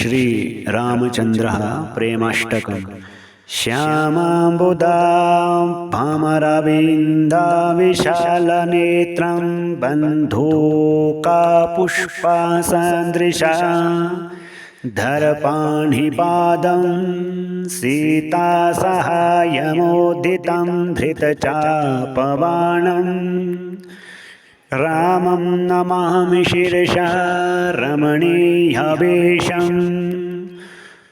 श्रीरामचन्द्रः प्रेमाष्टकम्। श्यामाम्बुदा भामरविन्दाविशालनेत्रं बन्धूकापुष्पासदृशा धरपाणिपादं सीतासहायमोदितं धृतचापबाणम् रामं नमामि शिरसा रमणीयवेशम्।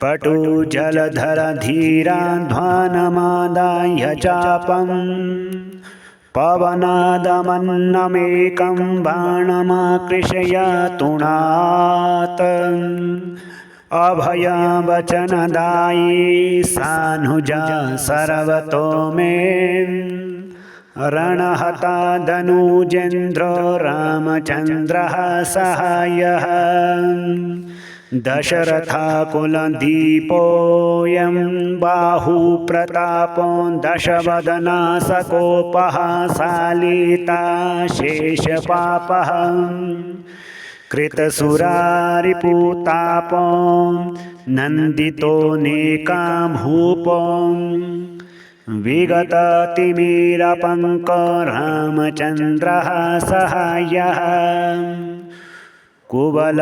पटुजलधरधीराध्वानमादाय चापम्। पवनादमन्नमेकं बाणमाकृशय तुणात् अभयवचनदायी सानुजा सर्वतो मे। रणहता धनुजेन्द्रो रामचन्द्रः सहायः। दशरथाकुलदीपोऽयं बाहुप्रतापो दशवदनासकोपः सालिता शेषपापः। कृतसुरारिपूतापो नन्दितो नेकामूपो विगततिमिरपङ्क रामचन्द्रः सहायः। कुबल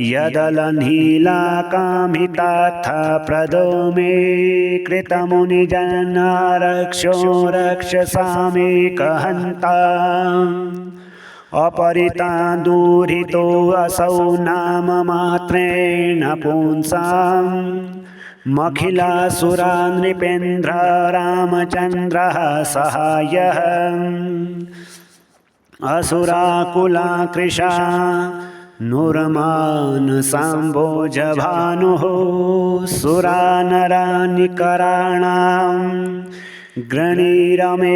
यदलनीलाकामिताथ प्रदो मे कृतमुनिजनारक्षो रक्षसामेकहन्ता अपरिता दूरितो असौ नाम मात्रेण पुंसाम्। मखिलासुरा नृपेन्द्र रामचंद्र सहायः। असुराकुलाकृशा नुरमानसाम्भोजभानुः सुरानरानिकराणां ग्रणीरमेरघूणाम्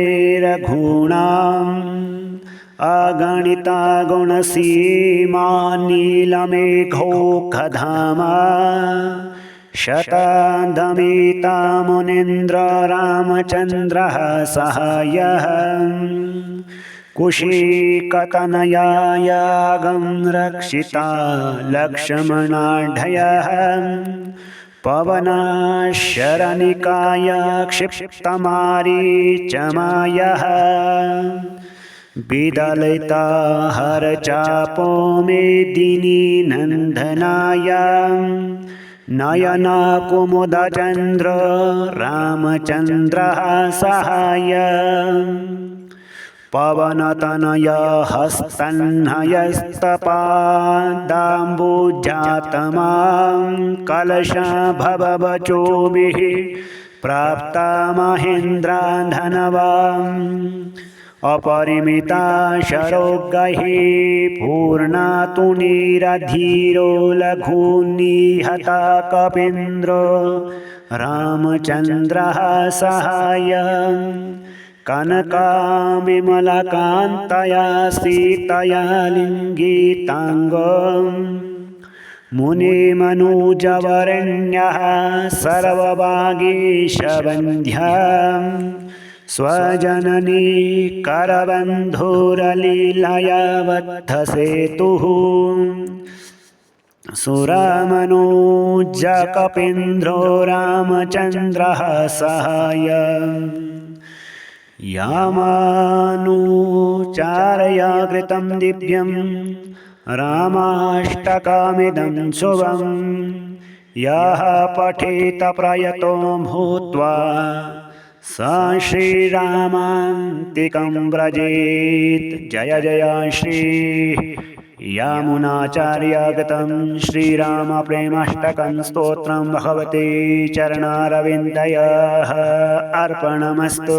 अगणिता गुणसीमा नीलमेघोखधामा शतादमिता मुनीन्द्र रामचन्द्रः सहायः। कुशीकतनयायागं रक्षिता लक्ष्मणाढयः। पवनाशरनिकाय क्षिप्तमारीचमायः विदलिता हरचापो मेदिनी नन्दनाय नयनकुमुदचन्द्र रामचन्द्रः सहाय। पवनतनय हस्तन्नयस्तपादाम्बुजातमां कलशभवचोभिः प्राप्ता महेन्द्राधनवाम् अपरिमिता शरोगैः पूर्णा तु निरधीरो लघूनिहता कपीन्द्रो रामचन्द्रः सहाय। कनकाविमलकान्तया सीतया लिङ्गिताङ्गम् मुनिमनुजवरण्यः सर्वभागीशबन्ध्या स्वजननी करबन्धुरलीलयावद्धसेतुः सुरामनोजकपीन्द्रो रामचन्द्रः सहाय। यामानुचारया कृतं दिव्यं रामाष्टकमिदं शुभं। यः पठेत प्रयतो भूत्वा स श्रीरामान्तिकं व्रजेत्। जय जय श्री। यामुनाचार्यागतं श्रीरामप्रेमाष्टकं स्तोत्रं भगवते चरणारविन्दयः। अर्पणमस्तु।